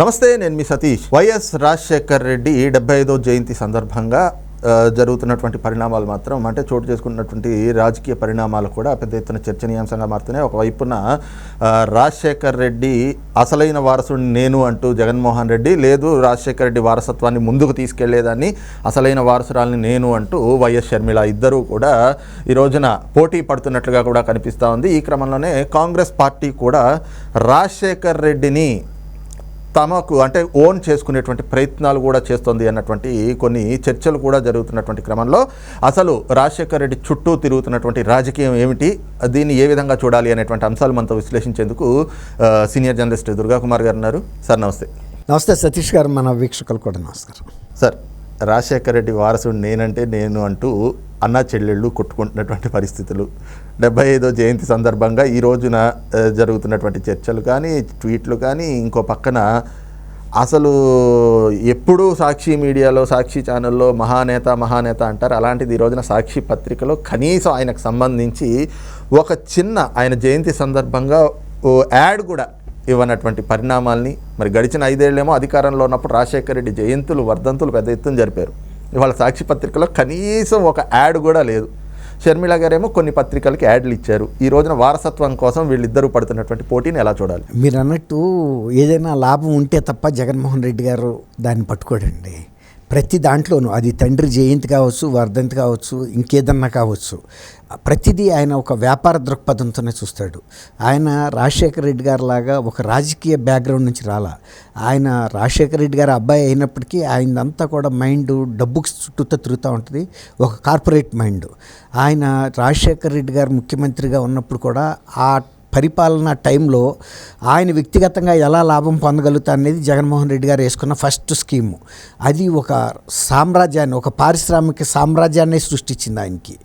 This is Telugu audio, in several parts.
నమస్తే నేను మీ సతీష్. వైఎస్ రాజశేఖర్ రెడ్డి డెబ్బై ఐదో జయంతి సందర్భంగా జరుగుతున్నటువంటి పరిణామాలు మాత్రం అంటే చోటు చేసుకున్నటువంటి రాజకీయ పరిణామాలు కూడా పెద్ద ఎత్తున చర్చనీయాంశంగా మారుతున్నాయి. ఒకవైపున రాజశేఖర్ రెడ్డి అసలైన వారసుడిని నేను అంటూ జగన్మోహన్ రెడ్డి లేదు రాజశేఖర్ రెడ్డి వారసత్వాన్ని ముందుకు తీసుకెళ్ళేదాన్ని అసలైన వారసురాల్ని నేను అంటూ వైఎస్ షర్మిల ఇద్దరూ కూడా ఈ రోజున పోటీ పడుతున్నట్లుగా కూడా కనిపిస్తూ ఉంది. ఈ క్రమంలోనే కాంగ్రెస్ పార్టీ కూడా రాజశేఖర్ రెడ్డిని తమకు అంటే ఓన్ చేసుకునేటువంటి ప్రయత్నాలు కూడా చేస్తోంది అన్నటువంటి కొన్ని చర్చలు కూడా జరుగుతున్నటువంటి క్రమంలో అసలు రాజశేఖర్ రెడ్డి చుట్టూ తిరుగుతున్నటువంటి రాజకీయం ఏమిటి? దీన్ని ఏ విధంగా చూడాలి అనేటువంటి అంశాలు మనతో విశ్లేషించేందుకు సీనియర్ జర్నలిస్ట్ దుర్గాకుమార్ గారు ఉన్నారు. సార్ నమస్తే. నమస్తే సతీష్ గారు మన వీక్షకులు కూడా నమస్కారం. సార్ రాజశేఖర రెడ్డి వారసుడు నేనంటే నేను అంటూ అన్న చెల్లెళ్ళు కొట్టుకుంటున్నటువంటి పరిస్థితులు. డెబ్బై ఐదో జయంతి సందర్భంగా ఈ రోజున జరుగుతున్నటువంటి చర్చలు కానీ ట్వీట్లు కానీ ఇంకో పక్కన అసలు ఎప్పుడూ సాక్షి మీడియాలో సాక్షి ఛానల్లో మహానేత మహానేత అంటారు. అలాంటిది ఈ రోజున సాక్షి పత్రికలో కనీసం ఆయనకు సంబంధించి ఒక చిన్న ఆయన జయంతి సందర్భంగా ఓ యాడ్ కూడా ఇవ్వనటువంటి పరిణామాల్ని మరి గడిచిన ఐదేళ్ళేమో అధికారంలో ఉన్నప్పుడు రాజశేఖర రెడ్డి జయంతులు వర్ధంతులు పెద్ద ఎత్తున జరిపారు. ఇవాళ సాక్షి పత్రికలో కనీసం ఒక యాడ్ కూడా లేదు. షర్మిళ గారేమో కొన్ని పత్రికలకి యాడ్లు ఇచ్చారు. ఈ రోజున వారసత్వం కోసం వీళ్ళిద్దరూ పడుతున్నటువంటి పోటీని ఎలా చూడాలి? మీరు అన్నట్టు ఏదైనా లాభం ఉంటే తప్ప జగన్మోహన్ రెడ్డి గారు దాన్ని పట్టుకోడండి. ప్రతి దాంట్లోనూ అది తండ్రి జయంతి కావచ్చు వర్ధంతి కావచ్చు ఇంకేదన్నా కావచ్చు ప్రతిదీ ఆయన ఒక వ్యాపార దృక్పథంతోనే చూస్తాడు. ఆయన రాజశేఖర రెడ్డి గారు లాగా ఒక రాజకీయ బ్యాక్గ్రౌండ్ నుంచి రాలా. ఆయన రాజశేఖర రెడ్డి గారు అబ్బాయి అయినప్పటికీ ఆయనంతా కూడా మైండ్ డబ్బుకి చుట్టూతో తిరుగుతూ ఉంటుంది. ఒక కార్పొరేట్ మైండ్. ఆయన రాజశేఖర రెడ్డి గారు ముఖ్యమంత్రిగా ఉన్నప్పుడు కూడా ఆ పరిపాలన టైంలో ఆయన వ్యక్తిగతంగా ఎలా లాభం పొందగలుగుతా అనేది జగన్మోహన్ రెడ్డి గారు వేసుకున్న ఫస్ట్ స్కీము. అది ఒక సామ్రాజ్యాన్ని ఒక పారిశ్రామిక సామ్రాజ్యాన్ని సృష్టించింది ఆయనకి.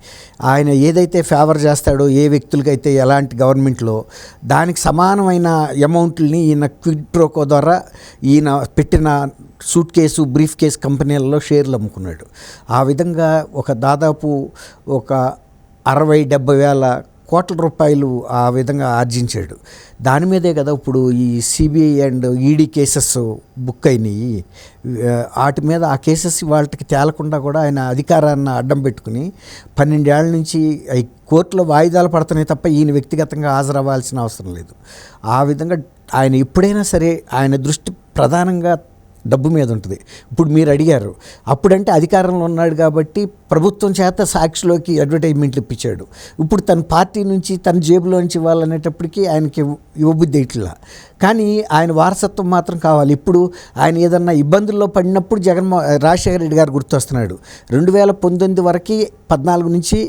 ఆయన ఏదైతే ఫేవర్ చేస్తాడో ఏ వ్యక్తులకైతే ఎలాంటి గవర్నమెంట్లో దానికి సమానమైన అమౌంట్ని ఈయన క్విడ్ ప్రోకో ద్వారా ఈయన పెట్టిన సూట్ కేసు బ్రీఫ్ కేసు కంపెనీలలో షేర్లు అమ్ముకున్నాడు. ఆ విధంగా ఒక దాదాపు ఒక అరవై డెబ్బై వేల కోట్ల రూపాయలు ఆ విధంగా ఆర్జించాడు. దాని మీదే కదా ఇప్పుడు ఈ CBI and ED cases book అయినాయి. వాటి మీద ఆ కేసెస్ వాళ్ళకి తేలకుండా కూడా ఆయన అధికారాన్ని అడ్డం పెట్టుకుని పన్నెండేళ్ళ నుంచి ఈ కోర్టులో వాయిదాలు పడుతున్నాయి తప్ప ఈయన వ్యక్తిగతంగా హాజరవ్వాల్సిన అవసరం లేదు. ఆ విధంగా ఆయన ఎప్పుడైనా సరే ఆయన దృష్టి ప్రధానంగా డబ్బు మీద ఉంటుంది. ఇప్పుడు మీరు అడిగారు. అప్పుడంటే అధికారంలో ఉన్నాడు కాబట్టి ప్రభుత్వం చేత సాక్షిలోకి అడ్వర్టైజ్మెంట్లు ఇప్పించాడు. ఇప్పుడు తన పార్టీ నుంచి తన జేబులోంచి ఇవ్వాలనేటప్పటికీ ఆయనకి ఇవ్వబుద్ధి ఇట్లా. కానీ ఆయన వారసత్వం మాత్రం కావాలి. ఇప్పుడు ఆయన ఏదన్నా ఇబ్బందుల్లో పడినప్పుడు జగన్మో రాజశేఖర రెడ్డి గారు గుర్తొస్తున్నాడు. రెండు వేల పంతొమ్మిది వరకు పద్నాలుగు నుంచి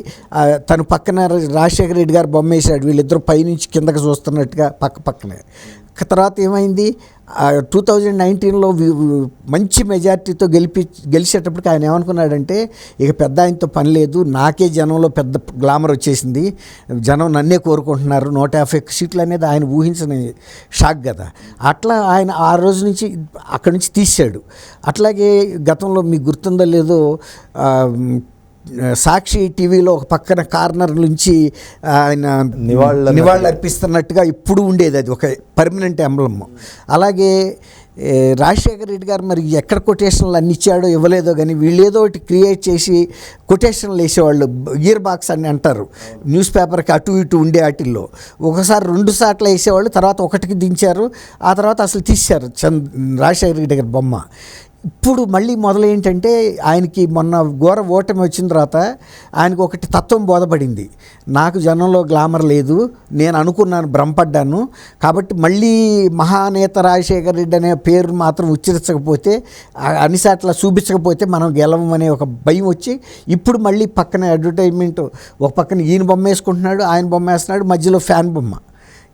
తను పక్కన రాజశేఖర రెడ్డి గారు బొమ్మ వేశాడు. వీళ్ళిద్దరు పైనుంచి కిందకి చూస్తున్నట్టుగా పక్క పక్కనే. తర్వాత ఏమైంది? టూ థౌజండ్ నైన్టీన్లో మంచి మెజార్టీతో గెలిపి గెలిచేటప్పటికి ఆయన ఏమనుకున్నాడంటే ఇక పెద్ద ఆయనతో పని లేదు నాకే జనంలో పెద్ద గ్లామర్ వచ్చేసింది జనం నన్నే కోరుకుంటున్నారు నూట యాభై సీట్లు అనేది ఆయన ఊహించని షాక్ కదా. అట్లా ఆయన ఆ రోజు నుంచి అక్కడి నుంచి తీసాడు అట్లాగే గతంలో మీకు గుర్తుందో లేదో సాక్షి టీవీలో ఒక పక్కన కార్నర్ నుంచి ఆయన నివాళులు- నివాళులు అర్పిస్తున్నట్టుగా ఇప్పుడు ఉండేది అది ఒక పర్మనెంట్ ఎంబ్లమ్. అలాగే రాజశేఖర రెడ్డి గారు మరి ఎక్కడ కొటేషన్లు అన్ని ఇచ్చాడో ఇవ్వలేదో కానీ వీళ్ళు ఏదో ఒకటి క్రియేట్ చేసి కొటేషన్లు వేసేవాళ్ళు ఇయర్ బాక్స్ అని అంటారు న్యూస్ పేపర్కి అటు ఇటు ఉండే వాటిల్లో. ఒకసారి రెండు సార్లు వేసేవాళ్ళు తర్వాత ఒకటికి దించారు ఆ తర్వాత అసలు తీశారు చంద్ రాజశేఖర రెడ్డి గారి బొమ్మ. ఇప్పుడు మళ్ళీ మొదలేంటంటే ఆయనకి మొన్న ఘోర ఓటమి వచ్చిన తర్వాత ఆయనకు ఒకటి తత్వం బోధపడింది. నాకు జనంలో గ్లామర్ లేదు నేను అనుకున్నాను భ్రమపడ్డాను. కాబట్టి మళ్ళీ మహానేత రాజశేఖర రెడ్డి అనే పేరు మాత్రం ఉచ్చరించకపోతే అనిసాట్లా చూపించకపోతే మనం గెలవమనే ఒక భయం వచ్చి ఇప్పుడు మళ్ళీ పక్కన అడ్వర్టైజ్మెంట్ ఒక పక్కన ఈయన బొమ్మ వేసుకుంటున్నాడు ఆయన బొమ్మ వేస్తున్నాడు మధ్యలో ఫ్యాన్ బొమ్మ.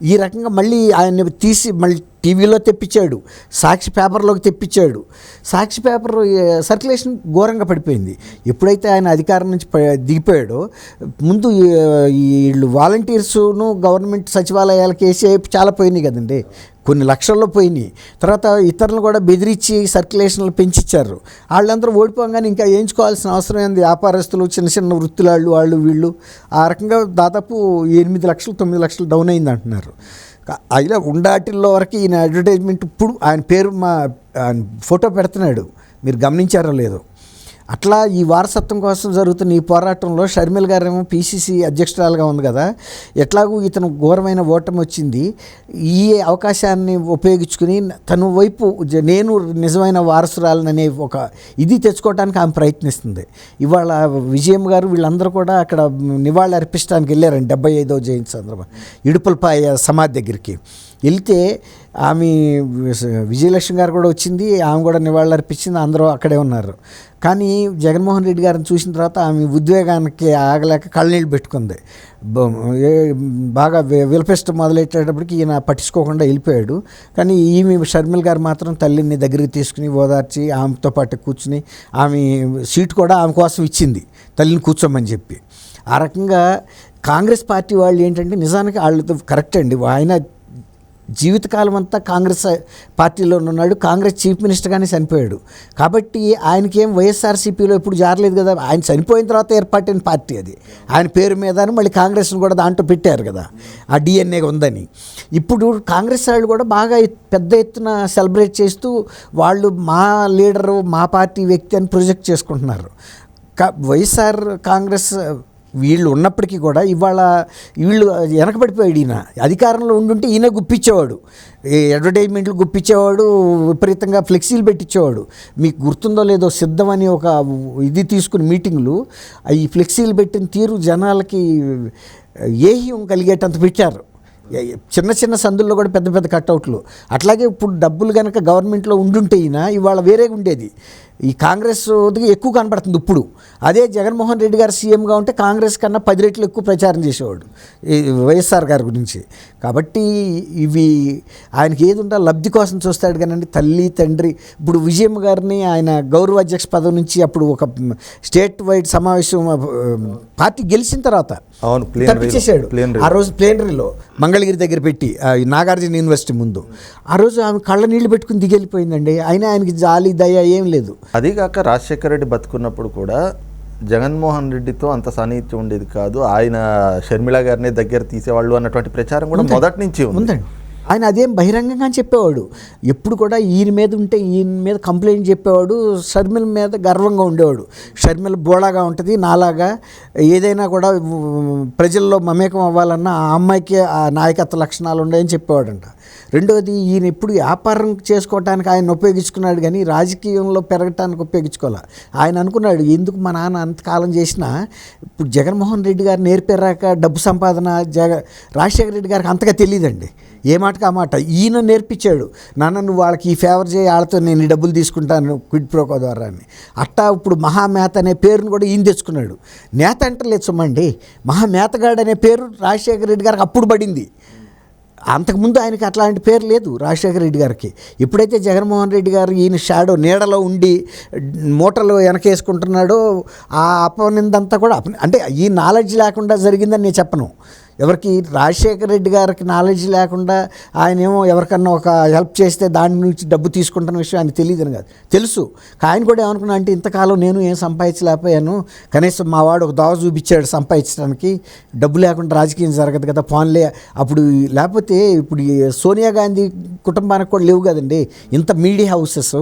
ఈ రకంగా మళ్ళీ ఆయన్ని తీసి మళ్ళీ టీవీలో తెప్పించాడు సాక్షి పేపర్లోకి తెప్పించాడు. సాక్షి పేపర్ సర్క్యులేషన్ ఘోరంగా పడిపోయింది. ఎప్పుడైతే ఆయన అధికారం నుంచి దిగిపోయాడో ముందు వీళ్ళు వాలంటీర్స్ను గవర్నమెంట్ సచివాలయాలకు వేసి చాలా పోయినాయి కదండి. కొన్ని లక్షల్లో పోయినాయి. తర్వాత ఇతరులు కూడా బెదిరించి సర్క్యులేషన్లు పెంచిచ్చారు. వాళ్ళందరూ ఓడిపోగానే ఇంకా వేయించుకోవాల్సిన అవసరం ఏంది? వ్యాపారస్తులు చిన్న చిన్న వృత్తులాళ్ళు వాళ్ళు వీళ్ళు. ఆ రకంగా దాదాపు ఎనిమిది లక్షలు తొమ్మిది లక్షలు డౌన్ అయింది అంటున్నారు ఇలా ఉండాటిల్లో వరకు ఈయన అడ్వర్టైజ్మెంట్ ఇప్పుడు ఆయన పేరు మా ఆయన ఫోటో పెడుతున్నాడు. మీరు గమనించారో లేదో. అట్లా ఈ వారసత్వం కోసం జరుగుతున్న ఈ పోరాటంలో షర్మిల్ గారేమో పీసీసీ అధ్యక్షురాలుగా ఉంది కదా. ఎట్లాగూ ఇతను ఘోరమైన ఓటమి వచ్చింది. ఈ అవకాశాన్ని ఉపయోగించుకుని తన వైపు నేను నిజమైన వారసురాలననే ఒక ఇది తెచ్చుకోవడానికి ఆమె ప్రయత్నిస్తుంది. ఇవాళ విజయం గారు వీళ్ళందరూ కూడా అక్కడ నివాళి అర్పించడానికి వెళ్ళారండి డెబ్బై ఐదవ జయంతి సందర్భం ఇడుపులపాయ సమాధి దగ్గరికి. వెళ్తే ఆమె విజయలక్ష్మి గారు కూడా వచ్చింది ఆమె కూడా నివాళులు అర్పించింది అందరూ అక్కడే ఉన్నారు. కానీ జగన్మోహన్ రెడ్డి గారిని చూసిన తర్వాత ఆమె ఉద్వేగానికి ఆగలేక కళ్ళనీళ్ళు పెట్టుకుంది. బాగా వి- విలపిస్తూ మొదలెట్టేటప్పటికి ఈయన పట్టించుకోకుండా వెళ్ళిపోయాడు. కానీ ఈమె షర్మిల్ గారు మాత్రం తల్లిని దగ్గరికి తీసుకుని ఓదార్చి ఆమెతో పాటు కూర్చుని ఆమె సీట్ కూడా ఆమె కోసం ఇచ్చింది తల్లిని కూర్చోమని చెప్పి. ఆ రకంగా కాంగ్రెస్ పార్టీ వాళ్ళు ఏంటంటే నిజానికి వాళ్ళతో కరెక్ట్ అండి. ఆయన జీవితకాలం అంతా కాంగ్రెస్ పార్టీలో ఉన్నాడు. కాంగ్రెస్ చీఫ్ మినిస్టర్గానే చనిపోయాడు. కాబట్టి ఆయనకేం వైఎస్ఆర్సీపీలో ఎప్పుడు జారలేదు కదా? ఆయన చనిపోయిన తర్వాత ఏర్పాటైన పార్టీ అది. ఆయన పేరు మీద మళ్ళీ కాంగ్రెస్ను కూడా దాంట్లో పెట్టారు కదా. ఆ డిఎన్ఏ ఉందని. ఇప్పుడు కాంగ్రెస్ వాళ్ళు కూడా బాగా పెద్ద ఎత్తున సెలబ్రేట్ చేస్తూ వాళ్ళు మా లీడరు మా పార్టీ వ్యక్తి అని ప్రొజెక్ట్ చేసుకుంటున్నారు. కా వైఎస్ఆర్ కాంగ్రెస్ వీళ్ళు ఉన్నప్పటికీ కూడా ఇవాళ వీళ్ళు వెనకబడిపోయాడు ఈయన. అధికారంలో ఉండుంటే ఈయన గుప్పించేవాడు. ఈ అడ్వర్టైజ్మెంట్లు గుప్పించేవాడు విపరీతంగా ఫ్లెక్సీలు పెట్టించేవాడు. మీకు గుర్తుందో లేదో సిద్ధం అని ఒక ఇది తీసుకుని మీటింగ్లు. ఈ ఫ్లెక్సీలు పెట్టిన తీరు జనాలకి ఏహ్యం కలిగేటంత పెట్టారు. చిన్న చిన్న సందుల్లో కూడా పెద్ద పెద్ద కట్అవుట్లు అట్లాగే ఇప్పుడు డబ్బులు కనుక గవర్నమెంట్లో ఉండుంటే ఈయన ఇవాళ వేరేగా ఉండేది. ఈ కాంగ్రెస్ ఎక్కువ కనపడుతుంది ఇప్పుడు. అదే జగన్మోహన్ రెడ్డి గారు సీఎంగా ఉంటే కాంగ్రెస్ కన్నా పది రెట్లు ఎక్కువ ప్రచారం చేసేవాడు ఈ వైఎస్ఆర్ గారి గురించి. కాబట్టి ఇవి ఆయనకి ఏది ఉంటే లబ్ధి కోసం చూస్తాడు కానీ తల్లి తండ్రి ఇప్పుడు విజయం గారిని ఆయన గౌరవ అధ్యక్ష పదవి నుంచి అప్పుడు ఒక స్టేట్ వైడ్ సమావేశం పార్టీ గెలిచిన తర్వాత తప్పించేశాడు ఆ రోజు ప్లేనరీలో మంగళగిరి దగ్గర పెట్టి నాగార్జున యూనివర్సిటీ ముందు. ఆ రోజు ఆమె కళ్ళ నీళ్ళు పెట్టుకుని దిగెళ్ళిపోయిందండి. అయినా ఆయనకి జాలి దయ ఏం లేదు. అదీగాక రాజశేఖర రెడ్డి బతుకున్నప్పుడు కూడా జగన్మోహన్ రెడ్డితో అంత సాన్నిహిత్యం ఉండేది కాదు. ఆయన షర్మిల గారిని దగ్గర తీసేవాళ్ళు అన్నటువంటి ప్రచారం కూడా మొదటి నుంచి ఉంది. ఉందండి ఆయన అదేం బహిరంగంగా చెప్పేవాడు. ఎప్పుడు కూడా ఈయన మీద ఉంటే ఈయన మీద కంప్లైంట్ చెప్పేవాడు. షర్మిల మీద గర్వంగా ఉండేవాడు. షర్మిల బోళాగా ఉంటుంది నాలాగా. ఏదైనా కూడా ప్రజల్లో మమేకం అవ్వాలన్నా ఆ అమ్మాయికి ఆ నాయకత్వ లక్షణాలు ఉన్నాయని చెప్పేవాడంట. రెండోది ఈయన ఎప్పుడు వ్యాపారం చేసుకోవటానికి ఆయన ఉపయోగించుకున్నాడు కానీ రాజకీయంలో పెరగటానికి ఉపయోగించుకోవాలి ఆయన అనుకున్నాడు ఎందుకు మా నాన్న అంతకాలం చేసినా ఇప్పుడు జగన్మోహన్ రెడ్డి గారు నేర్పేరాక డబ్బు సంపాదన జగ రాజశేఖర రెడ్డి గారికి అంతగా తెలియదండి. ఏ మాటకు ఆ మాట? ఈయన నేర్పించాడు నాన్న నువ్వు వాళ్ళకి ఈ ఫేవర్ చేయి వాళ్ళతో నేను ఈ డబ్బులు తీసుకుంటాను క్విడ్ ప్రోకో ద్వారా అని. అట్టా ఇప్పుడు మహామేత అనే పేరును కూడా ఈయన తెచ్చుకున్నాడు. నేత అంటలేదు సుమ్మండి మహామేతగాడు అనే పేరు రాజశేఖర రెడ్డి గారికి అప్పుడు పడింది. అంతకుముందు ఆయనకి అట్లాంటి పేరు లేదు రాజశేఖర రెడ్డి గారికి. ఎప్పుడైతే జగన్మోహన్ రెడ్డి గారు ఈయన షాడో నీడలో ఉండి మూటలు వెనకేసుకుంటున్నాడో ఆ అపనిందంతా కూడా అప- అంటే ఈ నాలెడ్జ్ లేకుండా జరిగిందని నేను చెప్పను. ఎవరికి రాజశేఖర రెడ్డి గారికి నాలెడ్జ్ లేకుండా ఆయన ఏమో ఎవరికన్నా ఒక హెల్ప్ చేస్తే దాని నుంచి డబ్బు తీసుకుంటున్న విషయం ఆయన తెలియదని కాదు. తెలుసు. ఆయన కూడా ఏమనుకున్నా అంటే ఇంతకాలం నేను ఏం సంపాదించలేకపోయాను. కనీసం మా వాడు ఒక దోవ చూపించాడు సంపాదించడానికి. డబ్బు లేకుండా రాజకీయం జరగదు కదా ఫోన్లే అప్పుడు లేకపోతే ఇప్పుడు సోనియా గాంధీ కుటుంబానికి కూడా లేవు కదండి. ఇంత మీడియా హౌసెస్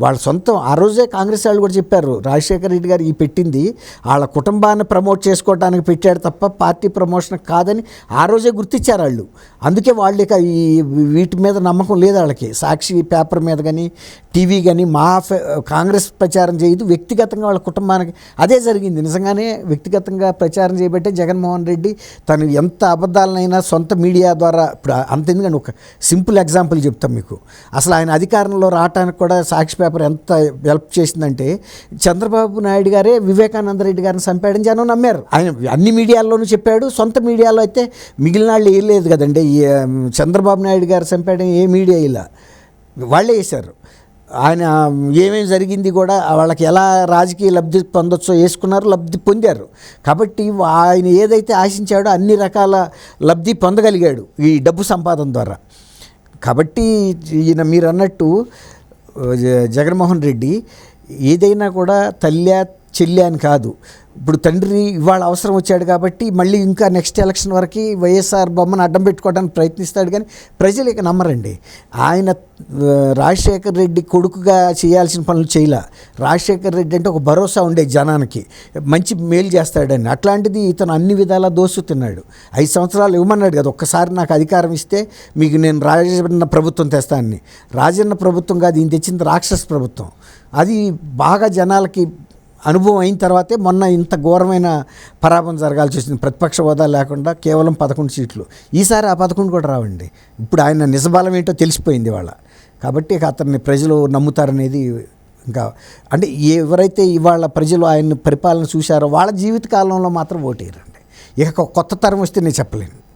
వాళ్ళ సొంతం ఆ రోజే కాంగ్రెస్ వాళ్ళు కూడా చెప్పారు రాజశేఖర రెడ్డి గారు ఈ పెట్టింది. వాళ్ళ కుటుంబాన్ని ప్రమోట్ చేసుకోవడానికి పెట్టాడు తప్ప పార్టీ ప్రమోషన్ కాదని ఆ రోజే గుర్తించారు వాళ్ళు. అందుకే వాళ్ళు ఇక ఈ వీటి మీద నమ్మకం లేదు వాళ్ళకి. సాక్షి పేపర్ మీద కానీ టీవీ కానీ మా కాంగ్రెస్ ప్రచారం చేయదు. వ్యక్తిగతంగా వాళ్ళ కుటుంబానికి అదే జరిగింది. నిజంగానే వ్యక్తిగతంగా ప్రచారం చేయబట్టే జగన్మోహన్ రెడ్డి తను ఎంత అబద్ధాలనైనా సొంత మీడియా ద్వారా ఇప్పుడు అంత ఎందుకంటే ఒక సింపుల్ ఎగ్జాంపుల్ చెప్తాం మీకు. అసలు ఆయన అధికారంలో రావడానికి కూడా సాక్షి పేపర్ ఎంత హెల్ప్ చేసిందంటే చంద్రబాబు నాయుడు గారే వివేకానంద రెడ్డి గారిని చంపాడని జనం నమ్మారు. ఆయన అన్ని మీడియాల్లోనూ చెప్పాడు సొంత మీడియాలో అయితే మిగిలిన వాళ్ళు ఏం లేదు కదండి. ఈ, చంద్రబాబు నాయుడు గారు చంపాడని ఏ మీడియా ఇలా వాళ్ళే వేశారు ఆయన ఏమేమి జరిగింది కూడా వాళ్ళకి ఎలా రాజకీయ లబ్ధి పొందొచ్చో వేసుకున్నారు లబ్ధి పొందారు. కాబట్టి ఆయన ఏదైతే ఆశించాడో అన్ని రకాల లబ్ధి పొందగలిగాడు ఈ డబ్బు సంపాదన ద్వారా. కాబట్టి ఈయన మీరు అన్నట్టు జగన్మోహన్ రెడ్డి ఏదైనా కూడా తల్లి చెల్లి అని కాదు. ఇప్పుడు తండ్రి ఇవాళ అవసరం వచ్చాడు కాబట్టి మళ్ళీ ఇంకా నెక్స్ట్ ఎలక్షన్ వరకు వైఎస్ఆర్ బొమ్మను అడ్డం పెట్టుకోవడానికి ప్రయత్నిస్తాడు కానీ ప్రజలు ఇక నమ్మరండి. ఆయన రాజశేఖర్ రెడ్డి కొడుకుగా చేయాల్సిన పనులు చేయలే. రాజశేఖర్ రెడ్డి అంటే ఒక భరోసా ఉండే జనానికి. మంచి మేలు చేస్తాడని. అట్లాంటిది ఇతను అన్ని విధాలా దోసుతున్నాడు. ఐదు సంవత్సరాలు ఇవ్వమన్నాడు కదా ఒక్కసారి నాకు అధికారం ఇస్తే మీకు నేను రాజన్న ప్రభుత్వం తెస్తానని రాజన్న ప్రభుత్వం కాదు ఈయన తెచ్చింది రాక్షస ప్రభుత్వం. అది బాగా జనాలకి అనుభవం అయిన తర్వాతే మొన్న ఇంత ఘోరమైన పరాభం జరగాల్సి వచ్చింది. ప్రతిపక్ష హోదా లేకుండా కేవలం పదకొండు సీట్లు. ఈసారి ఆ పదకొండు కూడా రావండి. ఇప్పుడు ఆయన నిజబలం ఏంటో తెలిసిపోయింది వాళ్ళ కాబట్టి అతన్ని ప్రజలు నమ్ముతారనేది ఇంకా అంటే ఎవరైతే ఇవాళ ప్రజలు ఆయన్ని పరిపాలన చూశారో వాళ్ళ జీవిత కాలంలో మాత్రం ఓటేయరండి. ఇక కొత్త తరం వస్తే నేను చెప్పలేను.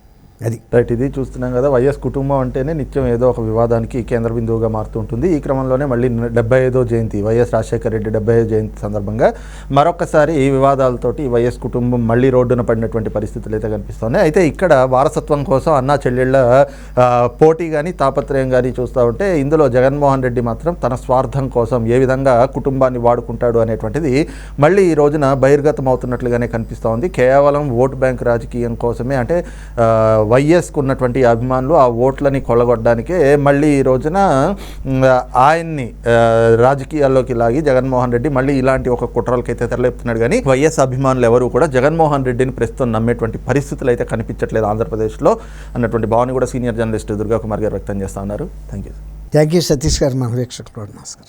అది. రైట్ ఇది చూస్తున్నాం కదా వైఎస్ కుటుంబం అంటేనే నిత్యం ఏదో ఒక వివాదానికి కేంద్ర బిందువుగా మారుతుంటుంది. ఈ క్రమంలోనే మళ్ళీ డెబ్బై ఐదో జయంతి వైఎస్ రాజశేఖర రెడ్డి డెబ్బై ఐదో జయంతి సందర్భంగా మరొకసారి ఈ వివాదాలతోటి వైఎస్ కుటుంబం మళ్ళీ రోడ్డున పడినటువంటి పరిస్థితులు అయితే కనిపిస్తున్నాయి. అయితే ఇక్కడ వారసత్వం కోసం అన్నా చెల్లెళ్ళ పోటీ కానీ తాపత్రయం కానీ చూస్తూ ఉంటే ఇందులో జగన్మోహన్ రెడ్డి మాత్రం తన స్వార్థం కోసం ఏ విధంగా కుటుంబాన్ని వాడుకుంటాడు అనేటువంటిది మళ్ళీ ఈ రోజున బహిర్గతం అవుతున్నట్లుగానే కనిపిస్తూ ఉంది. కేవలం ఓటు బ్యాంక్ రాజకీయం కోసమే అంటే వైఎస్కు ఉన్నటువంటి అభిమానులు ఆ ఓట్లని కొలగొట్టడానికే మళ్ళీ ఈ రోజున ఆయన్ని రాజకీయాల్లోకి లాగి జగన్మోహన్ రెడ్డి మళ్ళీ ఇలాంటి ఒక కుట్రలకైతే తెరలేపుతున్నాడు. కానీ వైఎస్ అభిమానులు ఎవరు కూడా జగన్మోహన్ రెడ్డిని ప్రస్తుతం నమ్మేటువంటి పరిస్థితులు అయితే కనిపించట్లేదు ఆంధ్రప్రదేశ్లో అన్నటువంటి భావన కూడా సీనియర్ జర్నలిస్ట్ దుర్గా కుమార్ గారు వ్యక్తం చేస్తా ఉన్నారు. Thank you thank you Satish గారు మన వీక్షకులు నమస్కారం.